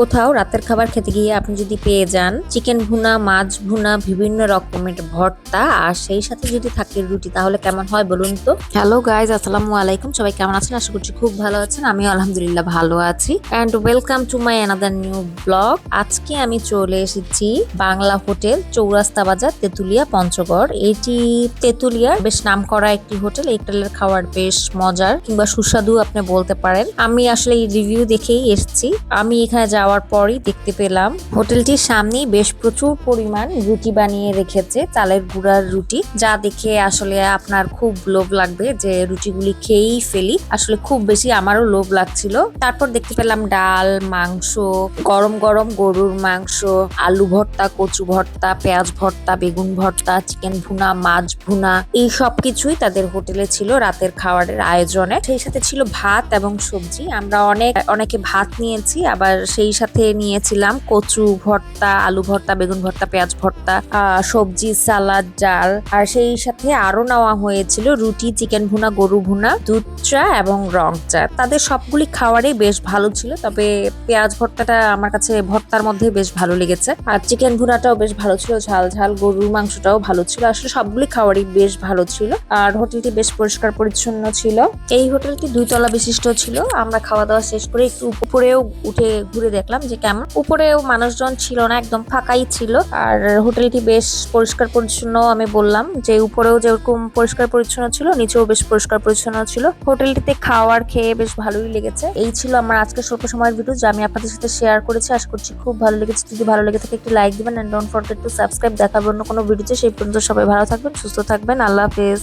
কোথাও রাতের খাবার খেতে গিয়ে আপনি যদি পেয়ে যান, চিকেন ভুনা, মাছ ভুনা, বিভিন্ন রকমের ভর্তা, আর সেই সাথে যদি থাকে রুটি, তাহলে কেমন হয় বলুন তো? হ্যালো গাইজ আসসালামু আলাইকুম। সবাই কেমন আছেন? আশা করছি খুব ভালো আছেন। আমি আলহামদুলিল্লাহ ভালো আছি। And welcome to my another new blog আজকে আমি চলে এসেছি বাংলা হোটেল চৌরাস্তা বাজার, তেতুলিয়া, পঞ্চগড়। এটি তেতুলিয়ার বেশ নামকরা একটি হোটেল। এই হোটেলের খাবার বেশ মজার কিংবা সুস্বাদু আপনি বলতে পারেন। আমি আসলে এই রিভিউ দেখেই এসেছি। আমি এখানে যাওয়ার পরই দেখতে পেলাম হোটেলটির সামনেই বেশ প্রচুর পরিমাণ রুটি বানিয়ে রেখেছে চালের গুঁড়ার রুটি, যা দেখে আসলে আপনার খুব লোভ লাগবে যে রুটিগুলি খেয়েই ফেলি। আসলে খুব বেশি আমারও লোভ লাগছিল। তারপর দেখতে পেলাম ডাল, মাংস, গরম গরম গরুর মাংস, আলু ভর্তা, কচু ভর্তা, পেঁয়াজ ভর্তা, বেগুন ভর্তা, চিকেন ভুনা, মাছ ভুনা, এই সব কিছুই তাদের হোটেলে ছিল রাতের খাবারের আয়োজনে। সেই সাথে ছিল ভাত এবং সবজি। আমরা অনেক, অনেকে ভাত নিয়েছি, আবার সেই সাথে নিয়েছিলাম কচু ভর্তা, আলু ভর্তা, বেগুন ভর্তা, পেঁয়াজ ভর্তা সবজি, সালাদ, ডাল। আর সেই সাথে আরও নেওয়া হয়েছিল রুটি, চিকেন ভুনা, গরু ভুনা, দুধ চা এবং রং চা। তাদের সবগুলি খাবারই বেশ ভালো ছিল, তবে পেঁয়াজ ভর্তাটা আমার কাছে ভর্তার মধ্যে বেশ ভালো লেগেছে। আর চিকেন ভুনাটাও বেশ ভালো ছিল, ঝাল ঝাল গরুর মাংসটাও ভালো ছিল। আসলে সবগুলি খাওয়ারই বেশ ভালো ছিল। আর হোটেলটি বেশ পরিষ্কার পরিচ্ছন্ন ছিল। এই হোটেলটি দুই তলা বিশিষ্ট ছিল। আমরা খাওয়া দাওয়া শেষ করে একটু উপরেও উঠে ঘুরে দেখলাম যে কেমন। উপরেও মানুষজন ছিল না, একদম ফাঁকাই ছিল। আর হোটেলটি বেশ পরিষ্কার পরিচ্ছন্ন আমি বললাম যে উপরেও যেরকম পরিষ্কার পরিচ্ছন্ন ছিল, নিচেও বেশ পরিষ্কার পরিচ্ছন্ন ছিল। হোটেলটিতে খাওয়ার খেয়ে বেশ ভালোই লেগেছে। এই ছিল আমার আজকে স্বল্প সময়ের ভিডিও যা আমি আপনাদের সাথে শেয়ার করেছি। আশা করছি খুব ভালো লেগেছে। যদি ভালো লেগে থাকে, একটি লাইক দিবেন। And don't forget to subscribe দেখাবো অন্য কোনো ভিডিওতে সেই পর্যন্ত সবাই ভালো থাকবেন, সুস্থ থাকবেন। আল্লাহ হাফেজ।